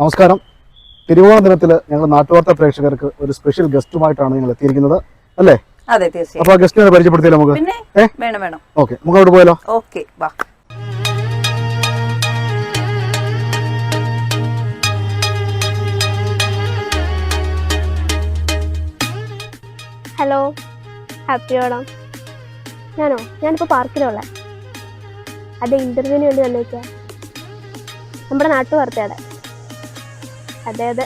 നമസ്കാരം. തിരുവോണ ദിനത്തിൽ ഞങ്ങൾ നാട്ടുവാർത്ത പ്രേക്ഷകർക്ക് ഒരു സ്പെഷ്യൽ ഗസ്റ്റുമായിട്ടാണ് ഞങ്ങൾ എത്തിയിരിക്കുന്നത്. അല്ലേ? അതെ തീർച്ചയായും. അപ്പൊ ആ ഗസ്റ്റിനെ പരിചയപ്പെടുത്തിയാലോ നമുക്ക്? പിന്നെ? വേണം വേണം. ഓക്കെ നമുക്ക് അവിടെ പോയാലോ? ഓക്കെ വാ. Hello happy Onam. ഞാനോ? ഞാനിപ്പോൾ പാർക്കിലുള്ള. അതെ ഇന്റർവ്യൂവിന് വേണ്ടി വന്നേക്കാം നമ്മുടെ നാട്ടുവാർത്തയുടെ അതെ അതെ.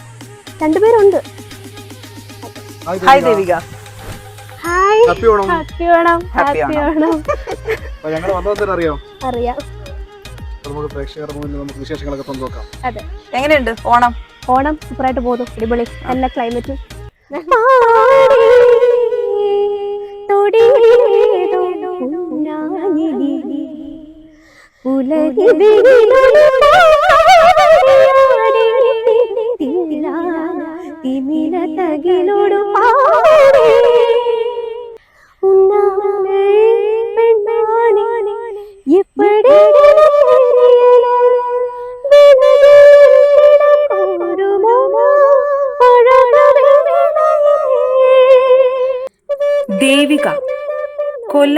രണ്ടുപേരുണ്ട്. Hi Devika. Hi happy Onam. Happy Onam. Happy Onam. അപ്പൊ ഞങ്ങൾ വന്നതെന്താ അറിയോ? അറിയാം. നമുക്ക് പ്രേക്ഷകർ മുന്നിൽ നമുക്ക് വിശേഷങ്ങളൊക്കെ പങ്കുവെക്കാം അതെ. എങ്ങനെയുണ്ട് ഓണം? ഓണം സൂപ്പറായിട്ട് പോകുന്നു. അടിപൊളി. നല്ല ക്ലൈമറ്റും തിമിരതകിലൊടു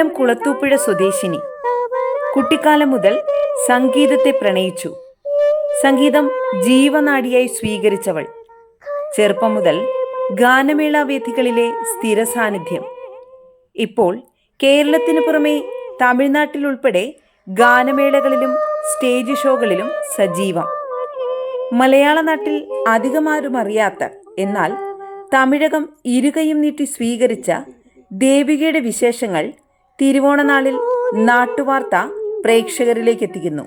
കൊല്ലം കുളത്തൂപ്പുഴ സ്വദേശിനി. കുട്ടിക്കാലം മുതൽ സംഗീതത്തെ പ്രണയിച്ചു. സംഗീതം ജീവനാടിയായി സ്വീകരിച്ചവൾ. ചെറുപ്പം മുതൽ ഗാനമേള വേദികളിലെ സ്ഥിര സാന്നിധ്യം ഇപ്പോൾ കേരളത്തിന് പുറമെ തമിഴ്നാട്ടിലുൾപ്പെടെ ഗാനമേളകളിലും സ്റ്റേജ് ഷോകളിലും സജീവം. മലയാള നാട്ടിൽ അധികമാരും അറിയാത്ത എന്നാൽ തമിഴകം ഇരുകയും നീട്ടി സ്വീകരിച്ച ദേവികയുടെ വിശേഷങ്ങൾ തിരുവോണനാളിൽ നാട്ടുവാർത്ത പ്രേക്ഷകരിലേക്ക് എത്തിക്കുന്നു.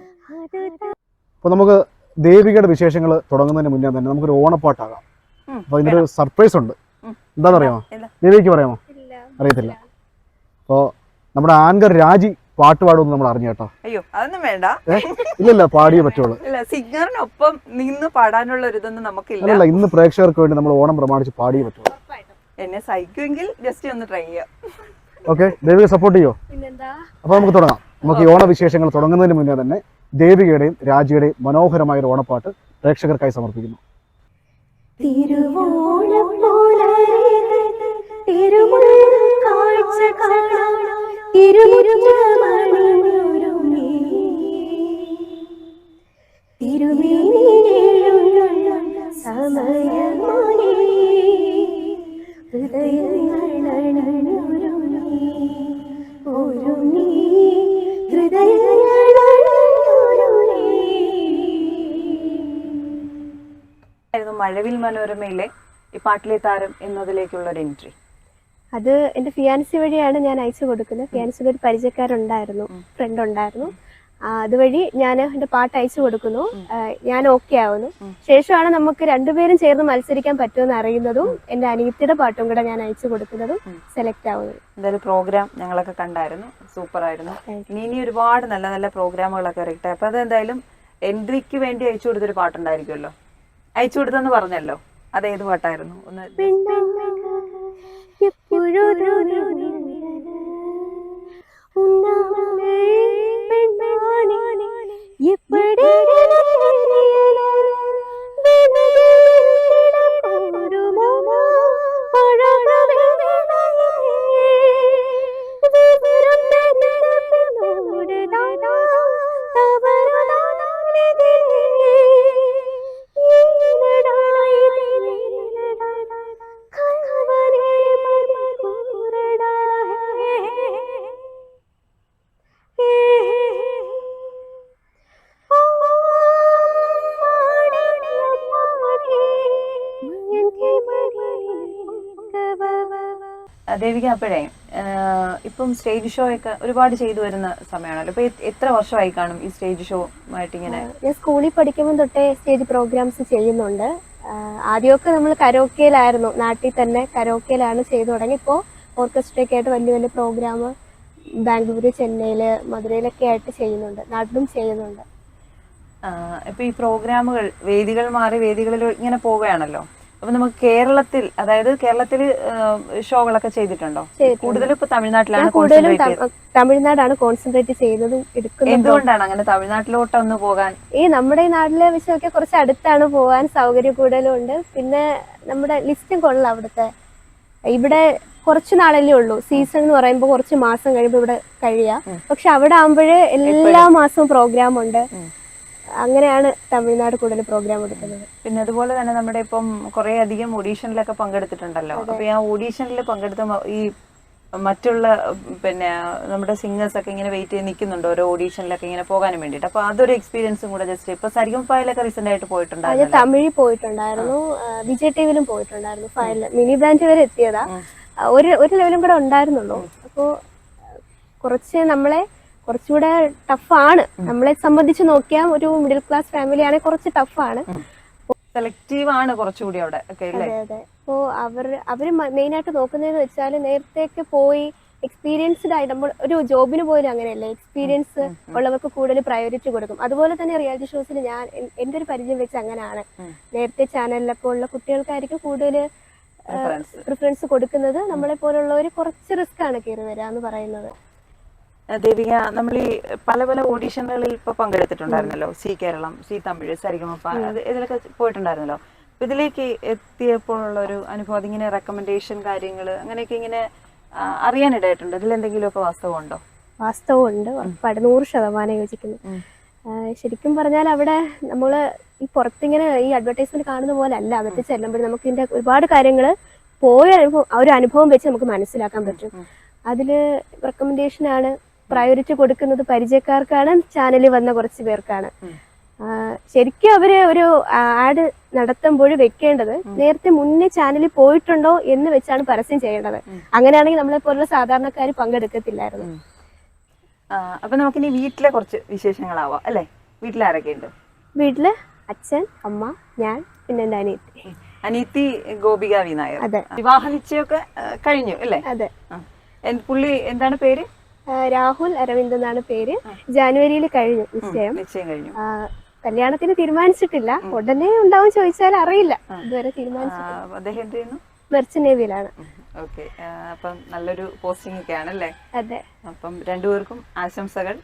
അപ്പൊ നമുക്ക് ദേവികയുടെ വിശേഷങ്ങൾ തുടങ്ങുന്നതിന് മുന്നേ തന്നെ നമുക്കൊരു ഓണപ്പാട്ടാകാം. അപ്പോൾ അപ്പൊ ഇതിനൊരു സർപ്രൈസ് ഉണ്ട്. എന്താണെന്ന് എന്താണെന്നറിയാമോ? എന്താ? ദേവിക്ക് പറയാമോ? അറിയത്തില്ല. അപ്പോൾ നമ്മുടെ ആങ്കർ രാജി പാട്ട് പാടുമെന്ന് നമ്മൾ അറിഞ്ഞു കേട്ടോ. അയ്യോ അതൊന്നും വേണ്ട. ഇല്ലല്ല ഇല്ലില്ല പാടിയേ പറ്റുള്ളൂ. ഇല്ല സിംഗറിനൊപ്പം നിന്ന് പാടാനുള്ള ഒരു ഇതൊന്നും നമുക്കില്ല. അല്ല ഇന്ന് പ്രേക്ഷകർക്ക് വേണ്ടി നമ്മൾ ഓണം പ്രമാണിച്ച് പാടിയേ പറ്റുള്ളൂ. എന്നെ സഹിക്കുമെങ്കിൽ ജസ്റ്റ് ഒന്ന് ട്രൈ ചെയ്യാം. ഓക്കെ ദേവിക സപ്പോർട്ട് ചെയ്യോ? പിന്നെന്താ? അപ്പോൾ നമുക്ക് തുടങ്ങാം. നമുക്ക് ഈ ഓണവിശേഷങ്ങൾ തുടങ്ങുന്നതിന് മുന്നേ തന്നെ ദേവികയുടെയും രാജിയുടെയും മനോഹരമായ ഒരു ഓണപ്പാട്ട് പ്രേക്ഷകർക്കായി സമർപ്പിക്കുന്നു. ആയിരുന്നു മഴവിൽ മനോരമയിലെ ഈ പാട്ടിലെ താരം എന്നതിലേക്കുള്ള ഒരു എൻട്രി അത് എന്റെ ഫിയാൻസി വഴിയാണ് ഞാൻ അയച്ചു കൊടുക്കുന്നത്. ഫിയാൻസിയുടെ ഒരു പരിചയക്കാരുണ്ടായിരുന്നു ഫ്രണ്ട് ഉണ്ടായിരുന്നു. അതുവഴി ഞാൻ എന്റെ പാട്ട് അയച്ചു കൊടുക്കുന്നു. ഞാൻ ഓക്കെ ആവുന്നു. ശേഷമാണ് നമുക്ക് രണ്ടുപേരും ചേർന്ന് മത്സരിക്കാൻ പറ്റുമെന്ന് അറിയുന്നതും എന്റെ അനിയത്തിയുടെ പാട്ടും കൂടെ ഞാൻ അയച്ചു കൊടുക്കുന്നതും സെലക്ട് ആവുന്നത്. എന്തായാലും പ്രോഗ്രാം ഞങ്ങളൊക്കെ കണ്ടായിരുന്നു. സൂപ്പർ ആയിരുന്നു. ഇനി ഒരുപാട് നല്ല നല്ല പ്രോഗ്രാമുകളൊക്കെ ഇറക്കട്ടെ അപ്പൊ അതെന്തായാലും എൻട്രിക്ക് വേണ്ടി അയച്ചു കൊടുത്തൊരു പാട്ടുണ്ടായിരിക്കുമല്ലോ. അയച്ചു കൊടുത്തെന്ന് പറഞ്ഞല്ലോ. അതേത് പാട്ടായിരുന്നു? ഒന്ന് ദേവിക അപ്പോഴേ ഇപ്പം സ്റ്റേജ് ഷോ ഒക്കെ ഒരുപാട് ചെയ്തു വരുന്ന സമയമാണല്ലോ. ഇപ്പൊ എത്ര വർഷമായി കാണും ഈ സ്റ്റേജ് ഷോ ആയിട്ട് ഇങ്ങനെ? ഞാൻ സ്കൂളിൽ പഠിക്കുമ്പോൾ തൊട്ടേ സ്റ്റേജ് പ്രോഗ്രാംസ് ചെയ്യുന്നുണ്ട്. ആദ്യമൊക്കെ നമ്മൾ കരോക്കയിലായിരുന്നു നാട്ടിൽ തന്നെ കരോക്കയിലാണ് ചെയ്തു തുടങ്ങി. ഇപ്പോൾ ഓർക്കസ്ട്രയൊക്കെ ആയിട്ട് വലിയ വലിയ പ്രോഗ്രാം ബാംഗ്ലൂര് ചെന്നൈയിൽ മധുരയിലൊക്കെ ആയിട്ട് ചെയ്യുന്നുണ്ട്. നാട്ടിലും ചെയ്യുന്നുണ്ട്. ഇപ്പൊ ഈ പ്രോഗ്രാമുകൾ വേദികൾ മാറി വേദികളിൽ ഇങ്ങനെ പോവുകയാണല്ലോ? അപ്പൊ നമുക്ക് കേരളത്തിൽ അതായത് കേരളത്തിൽ ഷോകളൊക്കെ ചെയ്തിട്ടുണ്ടോ. കൂടുതലും ഇപ്പൊ തമിഴ്നാട്ടിലാണ് കൂടുതലും ചെയ്തത്. തമിഴ്നാടാണ് കോൺസെൻട്രേറ്റ് ചെയ്യുന്നതും എടുക്കുന്നത്. എന്തുകൊണ്ടാണ് അങ്ങനെ തമിഴ്നാട്ടിലോട്ട് ഒന്ന് പോകാൻ? ഈ നമ്മുടെ ഈ നാട്ടിലെ വിഷയമൊക്കെ കുറച്ച് അടുത്താണ് പോകാൻ സൗകര്യം കൂടുതലും ഉണ്ട്. പിന്നെ നമ്മുടെ ലിസ്റ്റും കൊള്ളാം അവിടുത്തെ. ഇവിടെ കുറച്ച് നാളല്ലേ ഉള്ളൂ. സീസൺ എന്ന് പറയുമ്പോൾ കുറച്ച് മാസം കഴിയുമ്പോൾ ഇവിടെ കഴിയാം. പക്ഷെ അവിടെ ആകുമ്പോഴേ എല്ലാ മാസവും പ്രോഗ്രാം ഉണ്ട്. അങ്ങനെയാണ് തമിഴ്നാട് കൂടുതൽ പ്രോഗ്രാം എടുക്കുന്നത്. പിന്നെ അതുപോലെ തന്നെ നമ്മുടെ ഇപ്പം കുറെ അധികം ഓഡീഷനിലൊക്കെ പങ്കെടുത്തിട്ടുണ്ടല്ലോ. അപ്പൊ ആ ഓഡീഷനിൽ പങ്കെടുത്ത ഈ മറ്റുള്ള പിന്നെ നമ്മുടെ സിംഗേഴ്സ് ഒക്കെ ഇങ്ങനെ വെയിറ്റ് ചെയ്ത് നിൽക്കുന്നുണ്ട് ഓരോ ഓഡീഷനിലൊക്കെ ഇങ്ങനെ പോകാനും വേണ്ടിയിട്ട്. അപ്പൊ അതൊരു എക്സ്പീരിയൻസും കൂടെ ജസ്റ്റ് ഇപ്പൊ സരിഗം ഫയലൊക്കെ റീസെന്റ് ആയിട്ട് പോയിട്ടുണ്ടായിരുന്നു തമിഴിൽ പോയിട്ടുണ്ടായിരുന്നു. വിജയ് ടിവിയിലും പോയിട്ടുണ്ടായിരുന്നു ഫയലിൽ മിനി ബ്രാഞ്ച് വരെ എത്തിയതാ. ഒരു ഒരു ലെവലും കൂടെ ഉണ്ടായിരുന്നുള്ളൂ. അപ്പോൾ കുറച്ച് നമ്മളെ കുറച്ചുകൂടെ ടഫാണ് നമ്മളെ സംബന്ധിച്ച് നോക്കിയാൽ ഒരു മിഡിൽ ക്ലാസ് ഫാമിലി ആണെങ്കിൽ കുറച്ച് ടഫാണ് സെലക്റ്റീവ് ആണ് കുറച്ചുകൂടി അവിടെ അതെ അതെ. അപ്പോൾ അവർ അവർ മെയിൻ ആയിട്ട് നോക്കുന്നതെന്ന് വെച്ചാൽ നേരത്തെയൊക്കെ പോയി എക്സ്പീരിയൻസ്ഡ് ആയിട്ട് നമ്മൾ ഒരു ജോബിന് പോലും അങ്ങനെയല്ലേ. എക്സ്പീരിയൻസ് ഉള്ളവർക്ക് കൂടുതൽ പ്രയോറിറ്റി കൊടുക്കും. അതുപോലെ തന്നെ റിയാലിറ്റി ഷോസിൽ ഞാൻ എന്റെ ഒരു പരിചയം വെച്ച് അങ്ങനെയാണ്. നേരത്തെ ചാനലിലൊക്കെ ഉള്ള കുട്ടികൾക്കായിരിക്കും കൂടുതൽ പ്രിഫറൻസ് കൊടുക്കുന്നത് നമ്മളെ പോലുള്ളവർ കുറച്ച് റിസ്ക് ആണ് കയറി വരിക എന്ന് പറയുന്നത്. ദേവിക നമ്മൾ ഈ പല പല ഓഡീഷനുകളിൽ ഇപ്പൊ പങ്കെടുത്തിട്ടുണ്ടായിരുന്നല്ലോ. സി കേരളം സി തമിഴ് സരിഗമപ്പ അത് ഇതിലൊക്കെ പോയിട്ടുണ്ടായിരുന്നല്ലോ. ഇതിലേക്ക് എത്തിയപ്പോഴുള്ള ഒരു അനുഭവം ഇങ്ങനെ റെക്കമെൻഡേഷൻ കാര്യങ്ങൾ അങ്ങനെയൊക്കെ ഇങ്ങനെ അറിയാനിടയായിട്ടുണ്ട്. ഇതിൽ എന്തെങ്കിലുമൊക്കെ വാസ്തവമുണ്ടോ. വാസ്തവമുണ്ട് ഉറപ്പായിട്ട് നൂറ് ശതമാനം യോജിക്കുന്നു. ശരിക്കും പറഞ്ഞാൽ അവിടെ നമ്മൾ ഈ പുറത്തിങ്ങനെ ഈ അഡ്വർടൈസ്മെന്റ് കാണുന്ന പോലെ അല്ല. അകത്ത് ചെല്ലുമ്പോൾ നമുക്ക് ഇതിന്റെ ഒരുപാട് കാര്യങ്ങൾ പോയ അനുഭവം ഒരു അനുഭവം വെച്ച് നമുക്ക് മനസ്സിലാക്കാൻ പറ്റും. അതിൽ റെക്കമെൻഡേഷൻ ആണ്. പ്രയോറിറ്റി കൊടുക്കുന്നത് പരിചയക്കാർക്കാണ്. ചാനലിൽ വന്ന കുറച്ച് പേർക്കാണ്. ശരിക്കും അവർ ഒരു ആഡ് നടത്തുമ്പോൾ വെക്കേണ്ടത് നേരത്തെ മുന്നേ ചാനലിൽ പോയിട്ടുണ്ടോ എന്ന് വെച്ചാണ് പരസ്യം ചെയ്യേണ്ടത്. അങ്ങനെയാണെങ്കിൽ നമ്മളെ പോലുള്ള സാധാരണക്കാർ പങ്കെടുക്കത്തില്ലായിരുന്നു. അപ്പൊ നമുക്കിനി വീട്ടിലെ കുറച്ച് വിശേഷങ്ങളാവാം അല്ലേ? വീട്ടിലാരൊക്കെ ഉണ്ട്? വീട്ടിൽ അച്ഛൻ അമ്മ ഞാൻ പിന്നെ എന്റെ അനിയത്തി. അനിയത്തി ഗോപിക വി നായർ അതെ. വിവാഹ നിശ്ചയമൊക്കെ കഴിഞ്ഞു അല്ലേ? അതെ. പുള്ളി എന്താണ് പേര്? രാഹുൽ അരവിന്ദ് എന്നാണ് പേര്. ജാനുവരിയിൽ കഴിഞ്ഞു നിശ്ചയം. നിശ്ചയം കഴിഞ്ഞു. കല്യാണത്തിന് തീരുമാനിച്ചിട്ടില്ല. ഉടനെ ഉണ്ടാവും ചോദിച്ചാൽ അറിയില്ല. ഇതുവരെ തീരുമാനിച്ചു ചെയ്യുന്നു? നേവിയിലാണ്. ഓക്കെ. അപ്പം നല്ലൊരു പോസ്റ്റിംഗ് ഒക്കെ ആണല്ലേ? അതെ. അപ്പം രണ്ടുപേർക്കും ആശംസകൾ.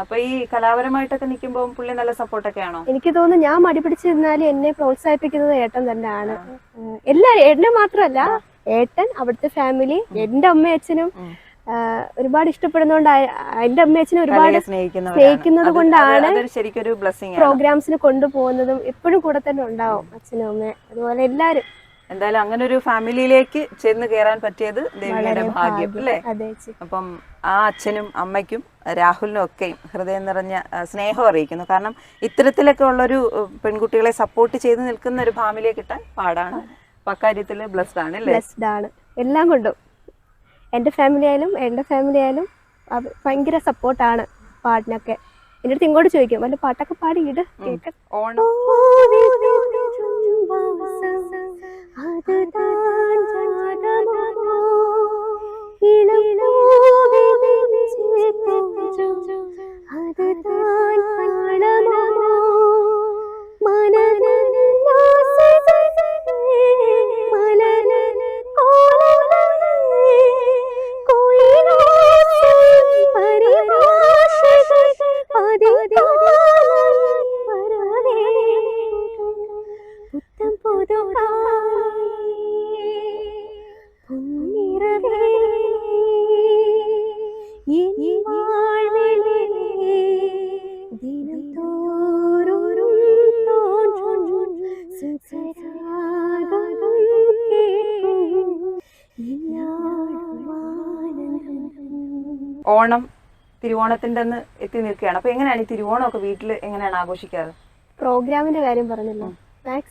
അപ്പൊ ഈ കലാപരമായിട്ടൊക്കെ നിൽക്കുമ്പോൾ പുള്ളി നല്ല സപ്പോർട്ടൊക്കെ ആണോ? എനിക്ക് തോന്നുന്നു ഞാൻ മടി പിടിച്ചിരുന്നാലും എന്നെ പ്രോത്സാഹിപ്പിക്കുന്നത് ഏട്ടൻ തന്നെയാണ്. എല്ലാരും ഏട്ടനെ മാത്രമല്ല ഏട്ടൻ അവിടുത്തെ ഫാമിലി എന്റെ അമ്മയും അച്ഛനും ഒരുപാട് ഇഷ്ടപ്പെടുന്നോണ്ട് എന്റെ അമ്മയും അച്ഛനും ഒരുപാട് സ്നേഹിക്കുന്നത് കൊണ്ടാണ് പ്രോഗ്രാംസിന് കൊണ്ടുപോകുന്നതും എപ്പോഴും കൂടെ തന്നെ ഉണ്ടാവും അച്ഛനും അമ്മ അതുപോലെ എല്ലാരും. എന്തായാലും അങ്ങനെ ഒരു ഫാമിലിയിലേക്ക് ചെന്ന് കയറാൻ പറ്റിയത് ദേവിയുടെ ഭാഗ്യം അല്ലേ? അപ്പം ആ അച്ഛനും അമ്മയ്ക്കും രാഹുലിനും ഒക്കെയും ഹൃദയം നിറഞ്ഞ സ്നേഹം അറിയിക്കുന്നു. കാരണം ഇത്തരത്തിലൊക്കെ ഉള്ളൊരു പെൺകുട്ടികളെ സപ്പോർട്ട് ചെയ്ത് നിൽക്കുന്ന ഒരു ഫാമിലിയെ കിട്ടാൻ പാടാണ്. അപ്പൊ അക്കാര്യത്തിൽ ബ്ലസ്ഡ് ആണ് അല്ലേ? ബ്ലെസ്ഡ് ആണ്. എല്ലാം കൊണ്ടും. എന്റെ ഫാമിലി ആയാലും എന്റെ ഫാമിലി ആയാലും ഭയങ്കര സപ്പോർട്ടാണ് പാട്ടിനൊക്കെ എന്റെ അടുത്ത് ഇങ്ങോട്ട് ചോദിക്കും വല്ല പാട്ടൊക്കെ പാടി ഇട് ഓണം തിരുവോണത്തിന്റെ അന്ന് എത്തി നിൽക്കുകയാണ്. അപ്പൊ എങ്ങനെയാണ് ഈ തിരുവോണമൊക്കെ വീട്ടിൽ എങ്ങനെയാണ് ആഘോഷിക്കാറ്? പ്രോഗ്രാമിന്റെ കാര്യം പറഞ്ഞല്ലോ.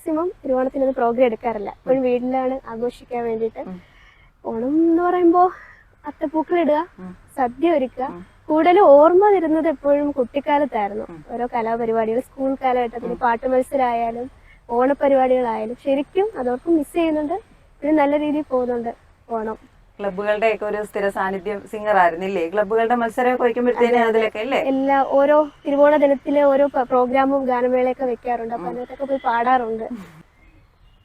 മാക്സിമം തിരുവോണത്തിനൊന്നും പ്രോഗ്രാം എടുക്കാറില്ല. ഇപ്പോഴും വീട്ടിലാണ് ആഘോഷിക്കാൻ വേണ്ടിയിട്ട്. ഓണം എന്ന് പറയുമ്പോ അത്തപ്പൂക്കൾ ഇടുക സദ്യ ഒരുക്കുക. കൂടുതലും ഓർമ്മ തരുന്നത് എപ്പോഴും കുട്ടിക്കാലത്തായിരുന്നു. ഓരോ കലാപരിപാടികൾ സ്കൂൾ കാലഘട്ടത്തിൽ പാട്ട് മത്സരമായാലും ഓണപരിപാടികളായാലും ശരിക്കും അതോർക്കും മിസ് ചെയ്യുന്നുണ്ട്. ഇപ്പോഴും നല്ല രീതിയിൽ പോകുന്നുണ്ട് ഓണം. ക്ലബ്ബുകളുടെ ഒക്കെ ഒരു സ്ഥിര സാന്നിധ്യം സിംഗർ ആയിരുന്നില്ലേ ക്ലബുകളുടെ മത്സരമൊക്കെ വയ്ക്കുമ്പോഴത്തേനും അതിലൊക്കെ അല്ലേ? എല്ലാ ഓരോ തിരുവോണ ദിനത്തിലെ ഓരോ പ്രോഗ്രാമും ഗാനമേളയൊക്കെ വെക്കാറുണ്ട്. അപ്പൊ അതിനകത്തൊക്കെ പോയി പാടാറുണ്ട്.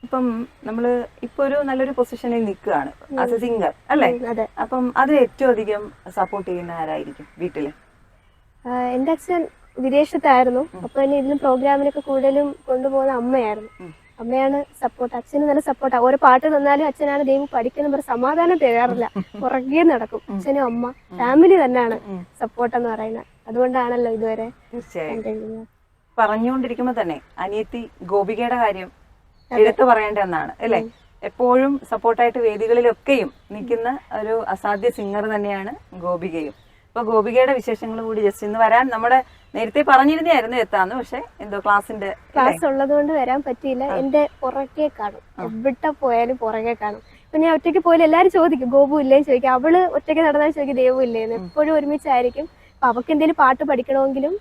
ഇപ്പം നമ്മൾ ഇപ്പൊ ഒരു നല്ലൊരു പൊസിഷനിൽ നിൽക്കുകയാണ് ആസ് എ സിംഗർ അല്ലേ? അപ്പം അത് ഏറ്റവും അധികം സപ്പോർട്ട് ചെയ്യുന്ന ആരായിരിക്കും വീട്ടിൽ? എന്റെ അച്ഛൻ വിദേശത്തായിരുന്നു. അപ്പൊ എന്നെ ഇതിലും പ്രോഗ്രാമിനൊക്കെ കൂടുതലും കൊണ്ടുപോകുന്ന അമ്മയായിരുന്നു. അമ്മയാണ് സപ്പോർട്ട് അച്ഛന് നല്ല സപ്പോർട്ടാ ഒരു പാട്ട് തന്നാലും അച്ഛനാണ് ദൈവം പഠിക്കുന്ന പറഞ്ഞ സമാധാനം തരാറില്ല. പുറകെ നടക്കും. അച്ഛനും അമ്മ ഫാമിലി തന്നെയാണ്. സപ്പോർട്ട് എന്ന് പറയുന്നത്. അതുകൊണ്ടാണല്ലോ ഇതുവരെ പറഞ്ഞുകൊണ്ടിരിക്കുമ്പോ തന്നെ അനിയത്തി ഗോപികയുടെ കാര്യം എടുത്തു പറയേണ്ട ഒന്നാണ് അല്ലേ? എപ്പോഴും സപ്പോർട്ടായിട്ട് വേദികളിലൊക്കെയും നിൽക്കുന്ന ഒരു അസാധ്യ സിംഗർ തന്നെയാണ് ഗോപികയും. അപ്പൊ ഗോപികയുടെ വിശേഷങ്ങൾ കൂടി ജസ്റ്റ് ഇന്ന് വരാൻ നമ്മുടെ നേരത്തെ പറഞ്ഞിരുന്നായിരുന്നു എത്താന്ന് പക്ഷെ എന്തോ ക്ലാസിന്റെ ക്ലാസ് ഉള്ളതുകൊണ്ട് വരാൻ പറ്റിയില്ല. എന്റെ പുറകെ കാണും. എവിടെ പോയാലും പുറകെ കാണും. ഇപ്പൊ ഞാൻ ഒറ്റയ്ക്ക് പോയാലും എല്ലാരും ചോദിക്കും ഗോപു ഇല്ലേന്ന് ചോദിക്കും. അവൾ ഒറ്റയ്ക്ക് നടന്നാൽ ചോദിക്കും ദേവു ഇല്ലേന്ന് എപ്പോഴും ഒരുമിച്ചായിരിക്കും. അപ്പൊ അവക്ക് എന്തെങ്കിലും പാട്ട് പഠിക്കണമെങ്കിലും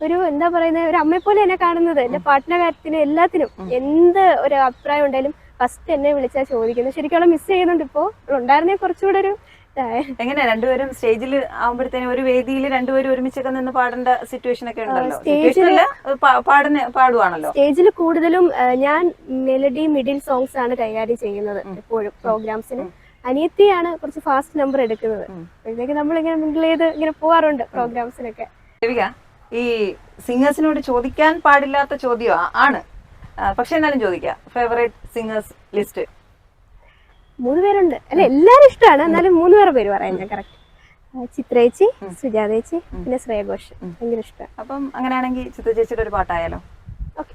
ഒരു എന്താ പറയുന്നത് ഒരു അമ്മയെ പോലെ എന്നെ കാണുന്നത്. എന്റെ പാട്ടിന്റെ കാര്യത്തിന് എല്ലാത്തിനും എന്ത് ഒരു അഭിപ്രായം ഉണ്ടെങ്കിലും ഫസ്റ്റ് എന്നെ വിളിച്ചാൽ ചോദിക്കുന്നത്. ശരിക്കും അവളെ മിസ് ചെയ്യുന്നുണ്ട് ഇപ്പോ. ഉണ്ടായിരുന്നേ കുറച്ചുകൂടെ ഒരു. എങ്ങനെ രണ്ടുപേരും സ്റ്റേജിൽ ആവുമ്പോഴത്തേനും ഒരു വേദിയിൽ രണ്ടുപേരും ഒരുമിച്ചൊക്കെ നിന്ന് പാടേണ്ട സിറ്റുവേഷൻ ഒക്കെ ഉണ്ടല്ലോ. പാടുന്ന പാടുവാണല്ലോ. സ്റ്റേജിൽ കൂടുതലും ഞാൻ മെലഡി മിഡിൽ സോങ്സ് ആണ് കൈകാര്യം ചെയ്യുന്നത് എപ്പോഴും പ്രോഗ്രാംസിന് അനിയത്തിയാണ് കുറച്ച് ഫാസ്റ്റ് നമ്പർ എടുക്കുന്നത്. അപ്പോഴത്തേക്ക് നമ്മളിങ്ങനെ മിങ്കിൾ ചെയ്ത് ഇങ്ങനെ പോവാറുണ്ട് പ്രോഗ്രാംസിനൊക്കെ ഈ സിംഗേഴ്സിനോട് ചോദിക്കാൻ പാടില്ലാത്ത ചോദ്യം ആണ്. പക്ഷെ എന്നാലും ചോദിക്കാം. ഫേവറേറ്റ് സിംഗേഴ്സ് ലിസ്റ്റ് മൂന്ന് പേരുണ്ട് അല്ല എല്ലാരും ഇഷ്ടമാണ്. എന്നാലും മൂന്ന് പേരെ പേര് പറയാം ഞാൻ കറക്റ്റ് ചിത്രേച്ചി സുജാതേച്ചി പിന്നെ ശ്രേയഘോഷ് ഭയങ്കര ഇഷ്ടമാണ്. അപ്പം അങ്ങനെയാണെങ്കിൽ ചിത്ര ചേച്ചിയുടെ ഒരു പാട്ടായാലോ? ഓക്കെ.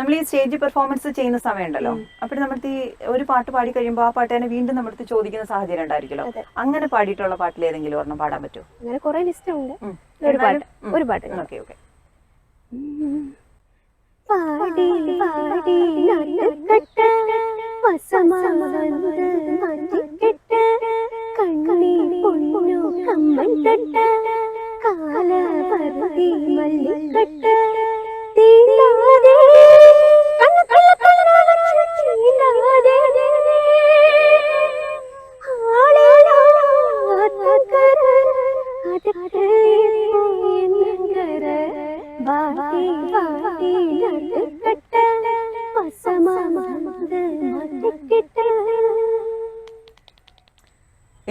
നമ്മൾ ഈ സ്റ്റേജ് പെർഫോമൻസ് ചെയ്യുന്ന സമയമുണ്ടല്ലോ. അപ്പോൾ നമ്മൾ ഈ ഒരു പാട്ട് പാടി കഴിയുമ്പോൾ ആ പാട്ട് തന്നെ വീണ്ടും നമ്മുടെ അടുത്ത് ചോദിക്കുന്ന സാഹചര്യം ഉണ്ടായിരിക്കുമല്ലോ. അതെ. അങ്ങനെ പാടിയിട്ടുള്ള പാട്ടിൽ ഏതെങ്കിലും ഒരെണ്ണം പാടാൻ പറ്റുമോ? അങ്ങനെ കുറെ ലിസ്റ്റ് ഉണ്ട്. ഒരു പാട്ട്. ഒരു പാട്ട്. Okay okay. പാടി പാടി നന്നക്കട്ട വസമാവന്ത് മഞ്ചിക്കെട്ട കണ്ണി പൊന്നു കമ്മൻ തട്ട കാലപരതി മല്ലിക്കട്ട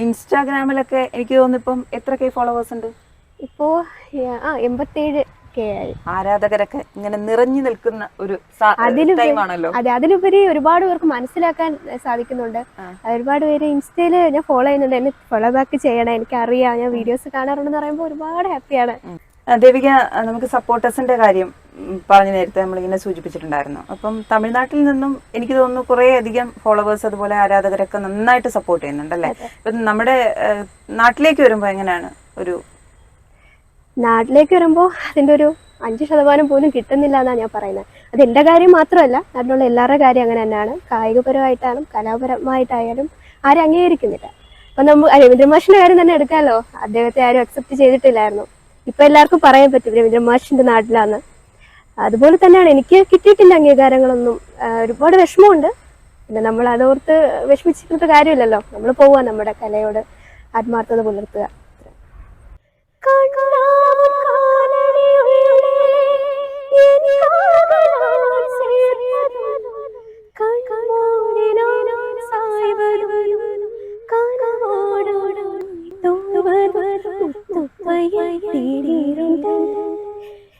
ഇൻസ്റ്റാഗ്രാമിലൊക്കെ എനിക്ക് തോന്നുന്നു ഇപ്പം എത്ര കെ ഫോളോവേഴ്സ് ഉണ്ട്? ഇപ്പോ ആ എൺപത്തേഴ് കെ ആയി. ആരാധകരൊക്കെ ഇങ്ങനെ നിറഞ്ഞു നിൽക്കുന്ന ഒരു ടൈമാണല്ലോ. അതെ അതിലുപരി ഒരുപാട് പേർക്ക് മനസ്സിലാക്കാൻ സാധിക്കുന്നുണ്ട്. ഒരുപാട് പേര് ഇൻസ്റ്റയിൽ ഞാൻ ഫോളോ ചെയ്യുന്നുണ്ട്. എന്നെ ഫോളോ ബാക്ക് ചെയ്യണം എനിക്ക് അറിയാം ഞാൻ വീഡിയോസ് കാണാറുണ്ടെന്ന് പറയുമ്പോൾ ഒരുപാട് ഹാപ്പിയാണ് ദേവിക നമുക്ക് സപ്പോർട്ടേഴ്സിന്റെ കാര്യം പറഞ്ഞു നേരത്തെ നമ്മളിങ്ങനെ സൂചിപ്പിച്ചിട്ടുണ്ടായിരുന്നു. അപ്പം തമിഴ്നാട്ടിൽ നിന്നും എനിക്ക് തോന്നുന്നു കുറേ അധികം ഫോളോവേഴ്സ് അതുപോലെ ആരാധകരൊക്കെ നന്നായിട്ട് സപ്പോർട്ട് ചെയ്യുന്നുണ്ടല്ലേ ഇപ്പം നമ്മുടെ നാട്ടിലേക്ക് വരുമ്പോൾ എങ്ങനെയാണ് ഒരു നാട്ടിലേക്ക് വരുമ്പോൾ അതിന്റെ ഒരു അഞ്ച് ശതമാനം പോലും കിട്ടുന്നില്ല എന്നാണ് ഞാൻ പറയുന്നത് അത് എന്റെ കാര്യം മാത്രമല്ല നാട്ടിലുള്ള എല്ലാവരുടെ കാര്യം അങ്ങനെ തന്നെയാണ്. കായികപരമായിട്ടാണ് കലാപരമായിട്ടായാലും ആരും അംഗീകരിക്കുന്നില്ല. അപ്പൊ നമ്മൾ രവീന്ദ്രമാഷിന്റെ കാര്യം തന്നെ എടുക്കാമല്ലോ അദ്ദേഹത്തെ ആരും അക്സെപ്റ്റ് ചെയ്തിട്ടില്ലായിരുന്നു. ഇപ്പൊ എല്ലാവർക്കും പറയാൻ പറ്റും രവീന്ദ്രമാഷിന്റെ നാട്ടിലാന്ന്. അതുപോലെ തന്നെയാണ് എനിക്ക് കിട്ടിയിട്ടില്ല അംഗീകാരങ്ങളൊന്നും. ഒരുപാട് വിഷമമുണ്ട്. പിന്നെ നമ്മൾ അതോർത്ത് വിഷമിച്ചിരുന്നിട്ട് കാര്യമില്ലല്ലോ. നമ്മൾ പോവുക നമ്മുടെ കലയോട് ആത്മാർത്ഥത പുലർത്തുക.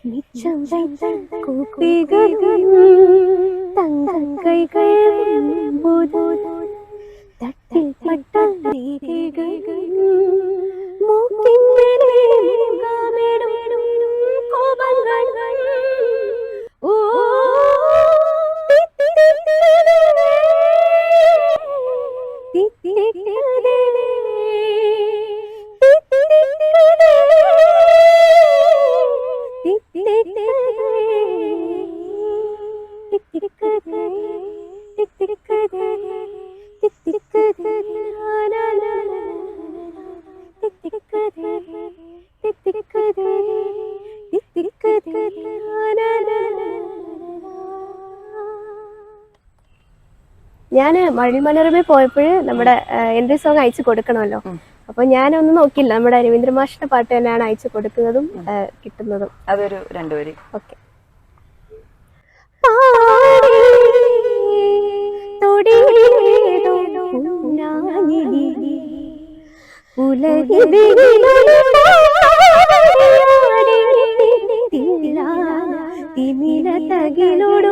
മിച്ചം വൈത്ത കുപ്പികളും തങ്കം കൈകളും തട്ടിൽ പട്ട രീതികളും ഞാൻ മഴൽ പോയപ്പോഴ് പോയപ്പോൾ നമ്മുടെ എന്റെ സോങ് അയച്ചു കൊടുക്കണമല്ലോ. അപ്പൊ ഞാനൊന്നും നോക്കില്ല. നമ്മുടെ രവീന്ദ്ര മാഷിന്റെ പാട്ട് തന്നെയാണ് അയച്ചു കൊടുക്കുന്നതും കിട്ടുന്നതും. അതൊരു രണ്ടുപേര് ഓക്കെ. തൊടിയേതോ തകിലോട്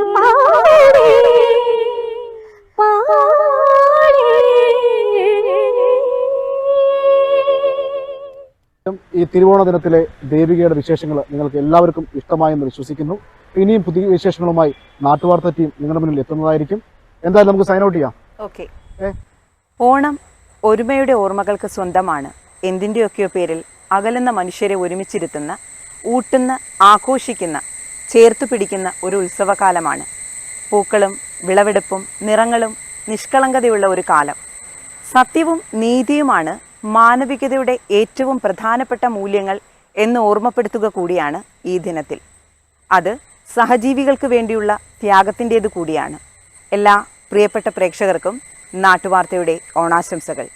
ഈ തിരുവോണ ദിനത്തിലെ ദേവികയുടെ വിശേഷങ്ങൾ നിങ്ങൾക്ക് എല്ലാവർക്കും ഇഷ്ടമായെന്ന് വിശ്വസിക്കുന്നു ഇനിയും പുതിയ വിശേഷങ്ങളുമായി നാട്ടുവാർത്ത ടീം നിങ്ങളുടെ മുന്നിൽ എത്തുന്നതായിരിക്കും എന്തായാലും നമുക്ക് സൈൻ ഔട്ട് ചെയ്യാം ഓണം ഒരുമയുടെ ഓർമ്മകൾക്ക് സ്വന്തമാണ്. എന്തിന്റെയൊക്കെയോ പേരിൽ അകലുന്ന മനുഷ്യരെ ഒരുമിച്ചിരുത്തുന്ന ഊട്ടുന്ന ആഘോഷിക്കുന്ന ചേർത്തു പിടിക്കുന്ന ഒരു ഉത്സവകാലമാണ്. പൂക്കളും വിളവെടുപ്പും നിറങ്ങളും നിഷ്കളങ്കതയുള്ള ഒരു കാലം. സത്യവും നീതിയുമാണ് മാനവികതയുടെ ഏറ്റവും പ്രധാനപ്പെട്ട മൂല്യങ്ങൾ എന്ന് ഓർമ്മപ്പെടുത്തുക കൂടിയാണ് ഈ ദിനത്തിൽ. അത് സഹജീവികൾക്ക് വേണ്ടിയുള്ള ത്യാഗത്തിന്റേത് കൂടിയാണ്. എല്ലാ പ്രിയപ്പെട്ട പ്രേക്ഷകർക്കും നാട്ടുവാർത്തയുടെ ഓണാശംസകൾ.